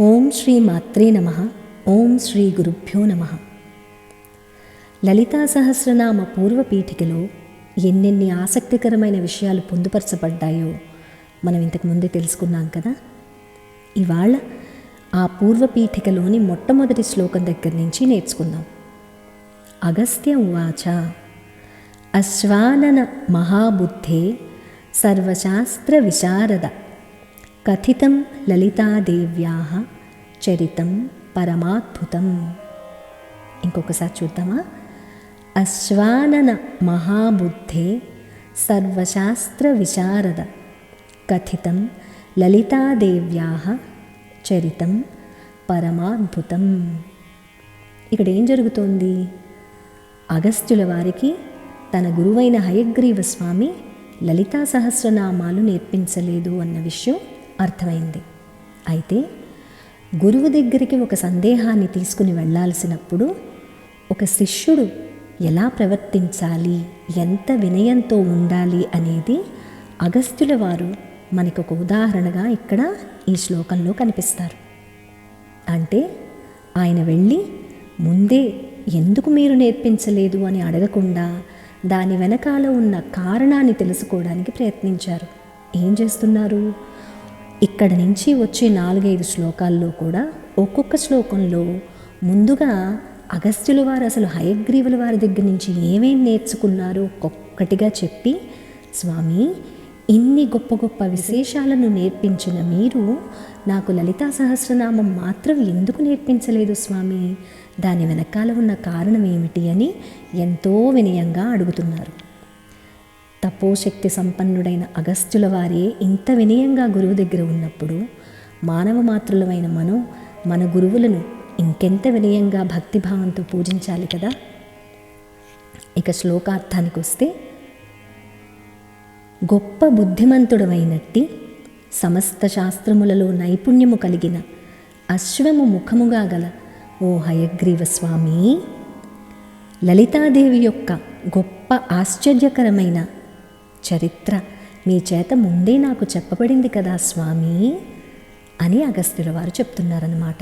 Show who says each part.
Speaker 1: ఓం శ్రీ మాత్రే నమ. ఓం శ్రీ గురుభ్యో నమ. లలితా సహస్రనామ పూర్వపీఠికలో ఎన్నెన్ని ఆసక్తికరమైన విషయాలు పొందుపరచబడ్డాయో మనం ఇంతకు ముందే తెలుసుకున్నాం కదా? ఇవాళ ఆ పూర్వపీఠికలోని మొట్టమొదటి శ్లోకం దగ్గర నుంచి నేర్చుకుందాం. అగస్త్య ఉవాచ. అశ్వానన మహాబుద్ధే సర్వశాస్త్ర విశారద. కథితం లలితాదేవ్యా చరితం పరమాద్భుతం. ఇంకొకసారి చూద్దామా? అశ్వానన మహాబుద్ధే సర్వశాస్త్ర విశారద. కథితం లలితాదేవ్యా చరితం పరమాద్భుతం. ఇక్కడ ఏం జరుగుతోంది? అగస్త్యుల వారికి తన గురువైన హయగ్రీవ స్వామి లలితా సహస్రనామాలు నేర్పించలేదు అన్న విషయం అర్థమైంది. అయితే గురువు దగ్గరికి ఒక సందేహాన్ని తీసుకుని వెళ్ళాల్సినప్పుడు ఒక శిష్యుడు ఎలా ప్రవర్తించాలి ఎంత వినయంతో ఉండాలి అనేది అగస్త్యుల వారు మనకు ఒక ఉదాహరణగా ఇక్కడ ఈ శ్లోకంలో కనిపిస్తారు. అంటే ఆయన వెళ్ళి ముందే ఎందుకు మీరు నేర్పించలేదు అని అడగకుండా దాని వెనకాల ఉన్న కారణాన్ని తెలుసుకోవడానికి ప్రయత్నించారు. ఏం చేస్తున్నారు? ఇక్కడ నుంచి వచ్చే నాలుగైదు శ్లోకాల్లో కూడా ఒక్కొక్క శ్లోకంలో ముందుగా అగస్త్యుల వారు అసలు హయగ్రీవుల వారి దగ్గర నుంచి ఏమేం నేర్చుకున్నారో ఒక్కొక్కటిగా చెప్పి స్వామి ఇన్ని గొప్ప గొప్ప విశేషాలను నేర్పించిన మీరు నాకు లలితా సహస్రనామం మాత్రం ఎందుకు నేర్పించలేదు స్వామి? దాని వెనకాల ఉన్న కారణం ఏమిటి? అని ఎంతో వినయంగా అడుగుతున్నారు. తపోశక్తి సంపన్నుడైన అగస్త్యుల వారే ఇంత వినయంగా గురువు దగ్గర ఉన్నప్పుడు మానవ మాతృలమైన మనం మన గురువులను ఇంకెంత వినయంగా భక్తిభావంతో పూజించాలి కదా? ఇక శ్లోకార్థానికి వస్తే గొప్ప బుద్ధిమంతుడమైనట్టి సమస్త శాస్త్రములలో నైపుణ్యము కలిగిన అశ్వము ముఖముగా గల ఓ హయగ్రీవ స్వామి లలితాదేవి యొక్క గొప్ప ఆశ్చర్యకరమైన చరిత్ర. మీ చేత ముందే నాకు చెప్పబడింది కదా స్వామి? అని అగస్త్యుల వారు చెప్తున్నారన్నమాట.